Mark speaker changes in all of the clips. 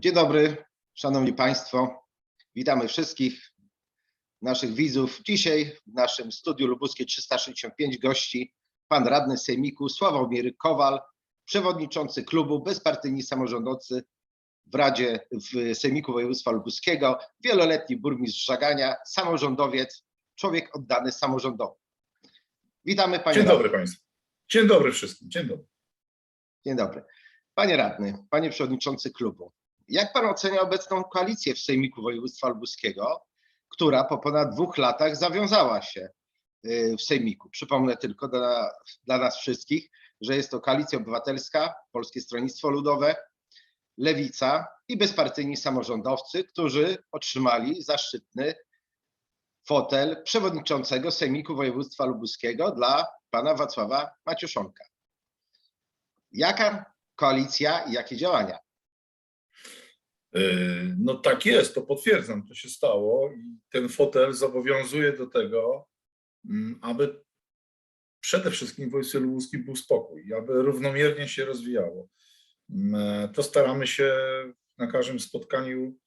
Speaker 1: Dzień dobry, szanowni państwo. Witamy wszystkich naszych widzów. Dzisiaj w naszym studiu Lubuskie 365 gości pan radny sejmiku Sławomir Kowal, przewodniczący klubu Bezpartyjni Samorządowcy w Radzie w Sejmiku Województwa Lubuskiego, wieloletni burmistrz Żagania, samorządowiec, człowiek oddany samorządowi. Witamy panie
Speaker 2: Dzień
Speaker 1: radny.
Speaker 2: dobry Państwu. Dzień dobry wszystkim. Dzień dobry.
Speaker 1: Dzień dobry. Panie radny, panie przewodniczący klubu, jak pan ocenia obecną koalicję w Sejmiku Województwa Lubuskiego, która po ponad dwóch latach zawiązała się y, w Sejmiku? Przypomnę tylko dla, dla nas wszystkich, że jest to Koalicja Obywatelska, Polskie Stronnictwo Ludowe, Lewica i bezpartyjni samorządowcy, którzy otrzymali zaszczytny fotel przewodniczącego Sejmiku Województwa Lubuskiego dla pana Wacława Maciuszonka. Jaka koalicja i jakie działania?
Speaker 2: Yy, No tak jest, to potwierdzam, to się stało i ten fotel zobowiązuje do tego, mm, aby przede wszystkim w województwie lubuskim był spokój, aby równomiernie się rozwijało. Mm, To staramy się na każdym spotkaniu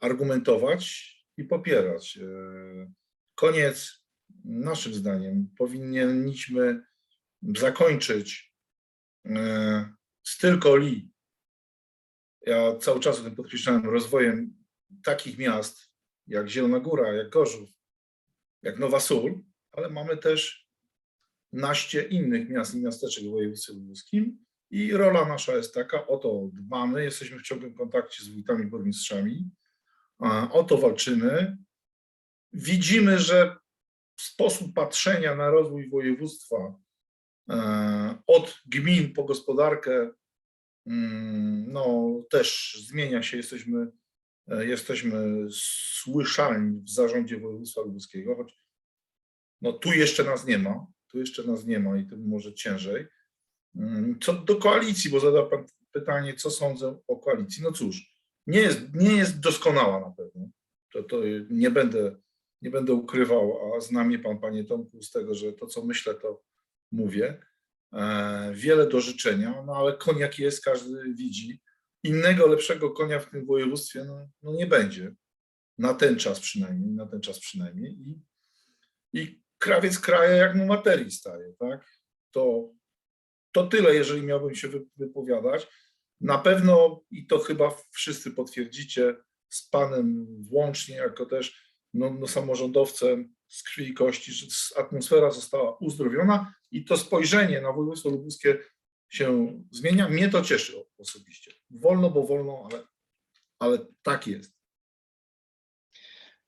Speaker 2: argumentować i popierać. Yy, Koniec, naszym zdaniem, powinniśmy zakończyć z tylko li ja cały czas o tym podkreślałem, rozwojem takich miast jak Zielona Góra, jak Gorzów, jak Nowa Sól, ale mamy też naście innych miast i miasteczek w województwie lubuskim i rola nasza jest taka, o to dbamy, jesteśmy w ciągłym kontakcie z wójtami, burmistrzami, o to walczymy. Widzimy, że sposób patrzenia na rozwój województwa e, od gmin po gospodarkę no, też zmienia się, jesteśmy, e, jesteśmy słyszalni w zarządzie województwa lubuskiego, choć no, tu jeszcze nas nie ma, tu jeszcze nas nie ma i tym może ciężej. Mm, Co do koalicji, bo zadał Pan pytanie, co sądzę o koalicji. No cóż, nie jest, nie jest doskonała na pewno, to, to nie, będę, nie będę ukrywał, a zna mnie Pan, Panie Tomku, z tego, że to, co myślę, to mówię wiele do życzenia, no ale koń jaki jest, każdy widzi. Innego lepszego konia w tym województwie no, no nie będzie. Na ten czas przynajmniej, na ten czas przynajmniej. I, i krawiec kraja jak mu materii staje, tak? To, to tyle, jeżeli miałbym się wy- wypowiadać. Na pewno, i to chyba wszyscy potwierdzicie, z panem włącznie, jako też no, no, samorządowcem z krwi i kości, że atmosfera została uzdrowiona i to spojrzenie na województwo lubuskie się zmienia. Mnie to cieszy osobiście. Wolno, bo wolno, ale, ale tak jest.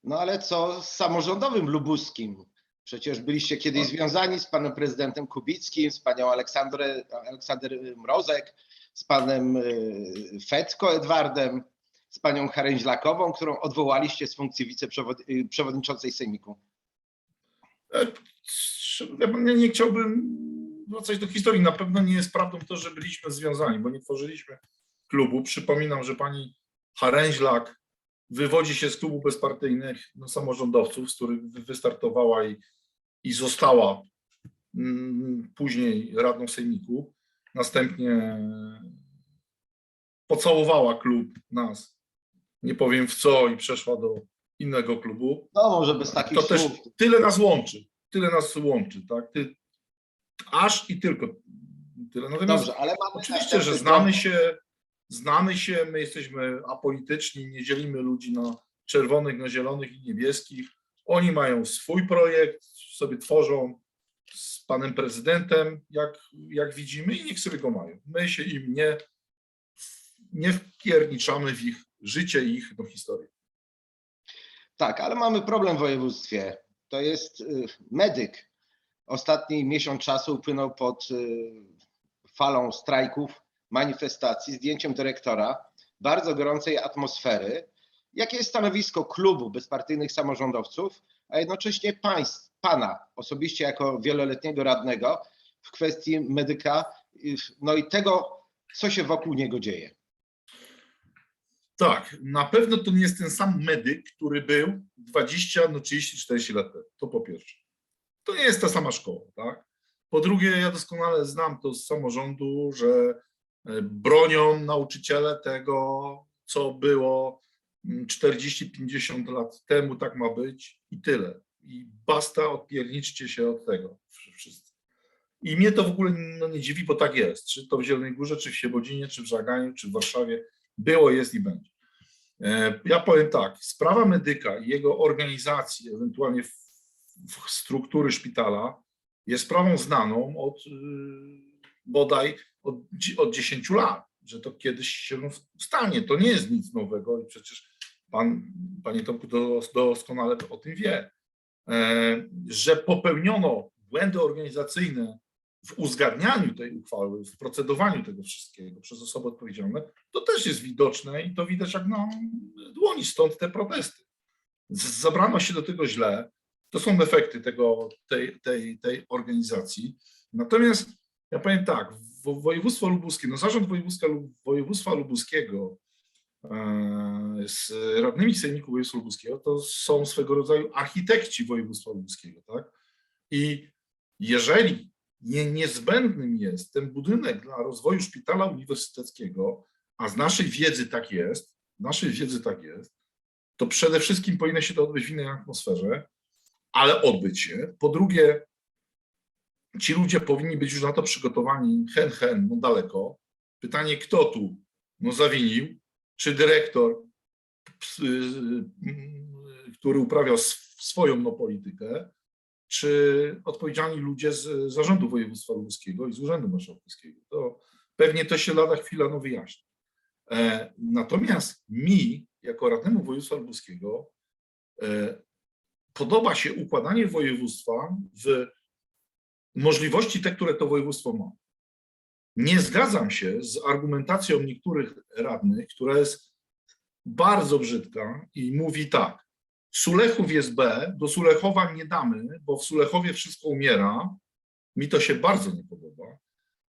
Speaker 1: No ale co z samorządowym lubuskim? Przecież byliście kiedyś związani z panem prezydentem Kubickim, z panią Aleksandrę, Aleksander Mrozek, z panem y, Fetko Edwardem, z panią Haręźlakową, którą odwołaliście z funkcji wiceprzewodniczącej Sejmiku.
Speaker 2: Ja nie, chciałbym wracać do historii. Na pewno nie jest prawdą to, że byliśmy związani, bo nie tworzyliśmy klubu. Przypominam, że pani Haręźlak wywodzi się z klubu bezpartyjnych no, samorządowców, z których wy- wystartowała i, i została mm, później radną sejmiku. Następnie pocałowała klub nas, nie powiem w co, i przeszła do innego klubu
Speaker 1: No może bez takich
Speaker 2: to też
Speaker 1: słów.
Speaker 2: tyle nas łączy, tyle nas łączy, tak? Ty, aż i tylko tyle. Natomiast
Speaker 1: Dobrze, ale mamy
Speaker 2: oczywiście, że znamy się, znamy się, my jesteśmy apolityczni, nie dzielimy ludzi na czerwonych, na zielonych i niebieskich. Oni mają swój projekt, sobie tworzą z panem prezydentem, jak, jak widzimy, i niech sobie go mają. My się im nie, nie wpierniczamy w ich życie i ich no, historię.
Speaker 1: Tak, ale mamy problem w województwie. To jest y, medyk. Ostatni miesiąc czasu upłynął pod y, falą strajków, manifestacji, zdjęciem dyrektora, bardzo gorącej atmosfery. Jakie jest stanowisko klubu bezpartyjnych samorządowców, a jednocześnie państw, pana osobiście jako wieloletniego radnego w kwestii medyka, y, no i tego, co się wokół niego dzieje?
Speaker 2: Tak, na pewno to nie jest ten sam medyk, który był 20, no 30, 40 lat temu. To po pierwsze. To nie jest ta sama szkoła, tak? Po drugie, ja doskonale znam to z samorządu, że e, bronią nauczyciele tego, co było mm, 40-50 lat temu, tak ma być i tyle. I basta, odpierniczcie się od tego wszyscy. I mnie to w ogóle no, nie dziwi, bo tak jest. Czy to w Zielonej Górze, czy w Siebodzinie, czy w Żaganiu, czy w Warszawie. Było, jest i będzie. E, Ja powiem tak, sprawa medyka i jego organizacji, ewentualnie w, struktury szpitala, jest sprawą znaną od y, bodaj od, od 10 lat, że to kiedyś się stanie. To nie jest nic nowego i przecież pan, panie Tomku, dos- doskonale o tym wie, E, że popełniono błędy organizacyjne w uzgadnianiu tej uchwały, w procedowaniu tego wszystkiego przez osoby odpowiedzialne, to też jest widoczne i to widać jak na dłoni, stąd te protesty. Zabrano się do tego źle. To są efekty tego, tej, tej, tej organizacji. Natomiast ja powiem tak, wo- województwo lubuskie, no zarząd województwa, województwa lubuskiego e, z radnymi sejmiku województwa lubuskiego to są swego rodzaju architekci województwa lubuskiego, tak? I jeżeli nie, niezbędnym jest ten budynek dla rozwoju szpitala uniwersyteckiego, a z naszej wiedzy tak jest, naszej wiedzy tak jest, to przede wszystkim powinno się to odbyć w innej atmosferze, ale odbyć się. Po drugie, ci ludzie powinni być już na to przygotowani hen, hen, no daleko. Pytanie, kto tu no zawinił? Czy dyrektor, y, który uprawiał sw- swoją no, politykę, czy odpowiedzialni ludzie z zarządu województwa lubuskiego i z urzędu marszałkowskiego. To pewnie to się lada chwila no wyjaśni. E, Natomiast mi, jako radnemu województwa lubuskiego, e, podoba się układanie województwa w możliwości te, które to województwo ma. Nie zgadzam się z argumentacją niektórych radnych, która jest bardzo brzydka i mówi tak. Sulechów jest B, do Sulechowa nie damy, bo w Sulechowie wszystko umiera. Mi to się bardzo nie podoba.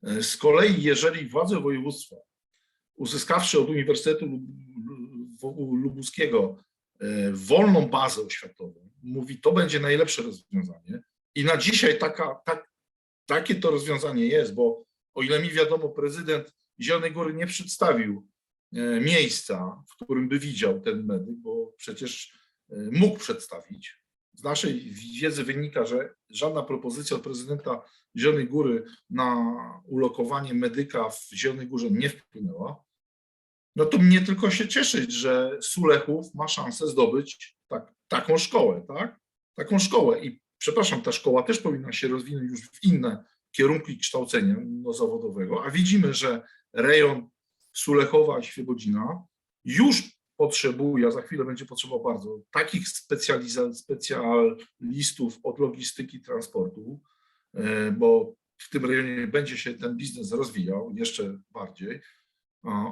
Speaker 2: E, Z kolei, jeżeli władze województwa, uzyskawszy od Uniwersytetu Lub- Lub- Lubuskiego e, wolną bazę oświatową, mówi, to będzie najlepsze rozwiązanie. I na dzisiaj taka, tak, takie to rozwiązanie jest, bo o ile mi wiadomo, prezydent Zielonej Góry nie przedstawił e, miejsca, w którym by widział ten medyk, bo przecież mógł przedstawić. Z naszej wiedzy wynika, że żadna propozycja od prezydenta Zielonej Góry na ulokowanie medyka w Zielonej Górze nie wpłynęła. No to mnie tylko się cieszyć, że Sulechów ma szansę zdobyć tak, taką szkołę, tak? Taką szkołę. I przepraszam, ta szkoła też powinna się rozwinąć już w inne kierunki kształcenia no, zawodowego, a widzimy, że rejon Sulechowa i Świebodzina już potrzebuje, a za chwilę będzie potrzebował bardzo, takich specjalistów od logistyki transportu, e, bo w tym rejonie będzie się ten biznes rozwijał jeszcze bardziej.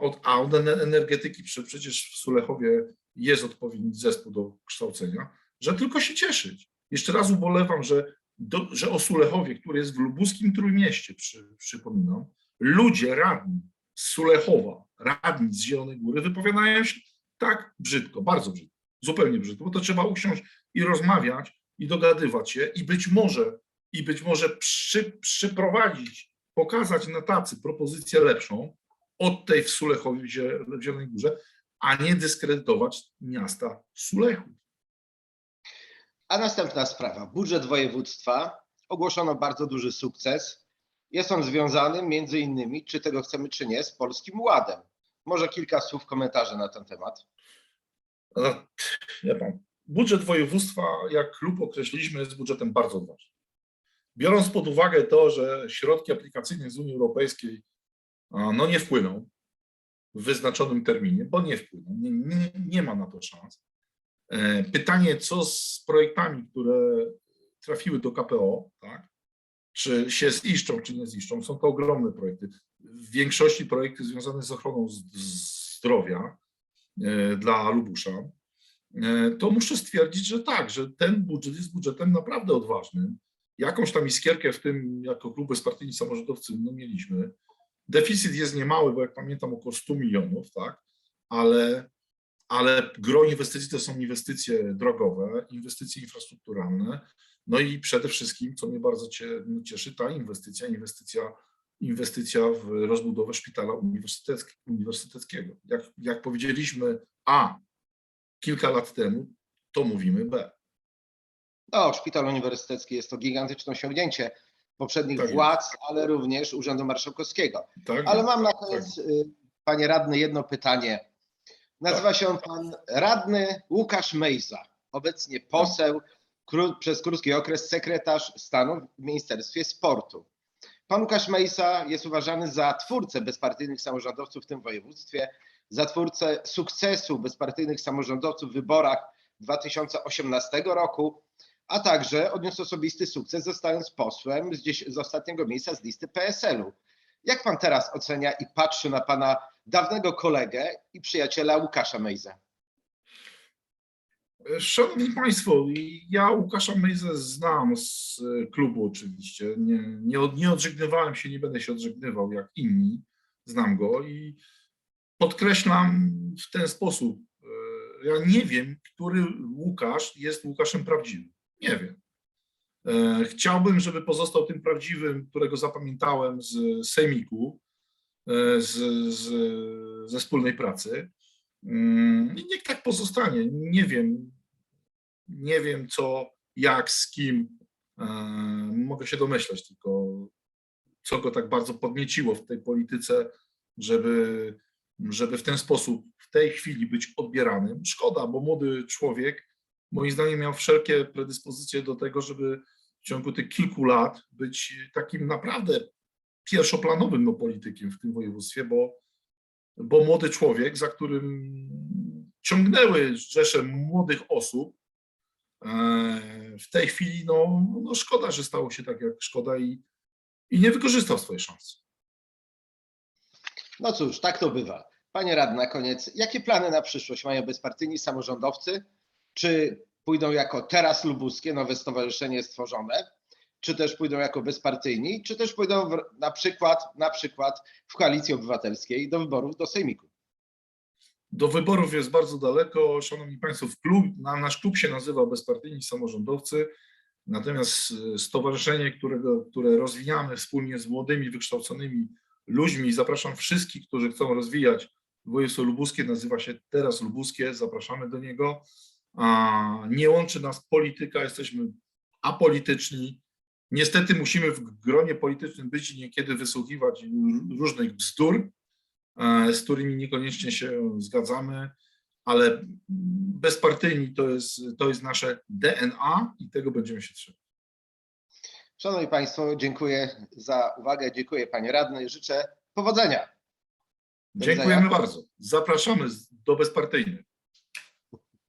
Speaker 2: Od, a od ene- energetyki prze- przecież w Sulechowie jest odpowiedni zespół do kształcenia, że tylko się cieszyć. Jeszcze raz ubolewam, że, do, że o Sulechowie, który jest w lubuskim Trójmieście, przy, przypominam, ludzie radni z Sulechowa, radni z Zielonej Góry wypowiadają się tak brzydko, bardzo brzydko, zupełnie brzydko, bo to trzeba usiąść i rozmawiać i dogadywać się i być może, i być może przy, przyprowadzić, pokazać na tacy propozycję lepszą od tej w Sulechowie w Zie- w Zielonej Górze, a nie dyskredytować miasta Sulechów.
Speaker 1: A następna sprawa. Budżet województwa. Ogłoszono bardzo duży sukces. Jest on związany między innymi, czy tego chcemy, czy nie, z Polskim Ładem. Może kilka słów komentarzy na ten temat.
Speaker 2: No, Wie pan, budżet województwa, jak klub określiliśmy, jest budżetem bardzo ważnym. Biorąc pod uwagę to, że środki aplikacyjne z Unii Europejskiej no, nie wpłyną w wyznaczonym terminie, bo nie wpłyną, nie, nie, nie ma na to szans. E, Pytanie, co z projektami, które trafiły do KPO, tak? czy się ziszczą, czy nie ziszczą. Są to ogromne projekty. W większości projekty związane z ochroną zdrowia e, dla Lubusza, e, to muszę stwierdzić, że tak, że ten budżet jest budżetem naprawdę odważnym. Jakąś tam iskierkę w tym, jako klub bezpartyjni samorządowcy, no mieliśmy. Deficyt jest niemały, bo jak pamiętam około 100 milionów, tak, ale, ale gro inwestycji to są inwestycje drogowe, inwestycje infrastrukturalne, no i przede wszystkim, co mnie bardzo cie, cieszy, ta inwestycja, inwestycja inwestycja w rozbudowę szpitala uniwersytecki- uniwersyteckiego. Jak, jak powiedzieliśmy A kilka lat temu, to mówimy B.
Speaker 1: No, szpital uniwersytecki jest to gigantyczne osiągnięcie poprzednich
Speaker 2: Tak jest.
Speaker 1: władz, ale również Urzędu Marszałkowskiego.
Speaker 2: Tak?
Speaker 1: Ale mam na koniec, y, panie radny, jedno pytanie. Nazywa
Speaker 2: Tak.
Speaker 1: się on pan radny Łukasz Mejza, obecnie poseł, kró- przez krótki okres sekretarz stanu w Ministerstwie Sportu. Pan Łukasz Mejza jest uważany za twórcę bezpartyjnych samorządowców w tym województwie, za twórcę sukcesu bezpartyjnych samorządowców w wyborach 2018 roku, a także odniósł osobisty sukces, zostając posłem z, z ostatniego miejsca z listy PSL-u. Jak pan teraz ocenia i patrzy na pana dawnego kolegę i przyjaciela Łukasza Mejzę?
Speaker 2: Szanowni Państwo, ja Łukasza Mejzę znam z klubu oczywiście. Nie, nie, od- nie odżegnywałem się, nie będę się odżegnywał jak inni. Znam go i podkreślam w ten sposób. e, Ja nie wiem, który Łukasz jest Łukaszem prawdziwym. Nie wiem. E, Chciałbym, żeby pozostał tym prawdziwym, którego zapamiętałem z Sejmiku, e, z, z, ze wspólnej pracy. Mm, I niech tak pozostanie. Nie wiem, nie wiem co, jak, z kim. E, Mogę się domyślać, tylko co go tak bardzo podnieciło w tej polityce, żeby, żeby w ten sposób w tej chwili być odbieranym. Szkoda, bo młody człowiek, moim zdaniem, miał wszelkie predyspozycje do tego, żeby w ciągu tych kilku lat być takim naprawdę pierwszoplanowym no, politykiem w tym województwie, bo bo młody człowiek, za którym ciągnęły rzesze młodych osób, e, w tej chwili no, no szkoda, że stało się tak, jak szkoda i, i nie wykorzystał swojej szansy.
Speaker 1: No cóż, tak to bywa. Panie radny, na koniec, jakie plany na przyszłość mają bezpartyjni samorządowcy? Czy pójdą jako teraz lubuskie, nowe stowarzyszenie stworzone, czy też pójdą jako bezpartyjni, czy też pójdą w, na przykład na przykład w koalicji obywatelskiej do wyborów do Sejmiku?
Speaker 2: Do wyborów jest bardzo daleko. Szanowni Państwo, klub, na, nasz klub się nazywa Bezpartyjni Samorządowcy, natomiast e, stowarzyszenie, którego, które rozwijamy wspólnie z młodymi, wykształconymi ludźmi, zapraszam wszystkich, którzy chcą rozwijać województwo lubuskie, nazywa się teraz Lubuskie, zapraszamy do niego. Nie łączy nas polityka, jesteśmy apolityczni. Niestety musimy w gronie politycznym być i niekiedy wysłuchiwać różnych bzdur, e, z którymi niekoniecznie się zgadzamy, ale bezpartyjni to jest, to jest nasze DNA i tego będziemy się trzymać.
Speaker 1: Szanowni Państwo, dziękuję za uwagę, dziękuję Panie Radny, życzę powodzenia. Do
Speaker 2: Dziękujemy
Speaker 1: widzenia.
Speaker 2: bardzo. Zapraszamy do bezpartyjnych.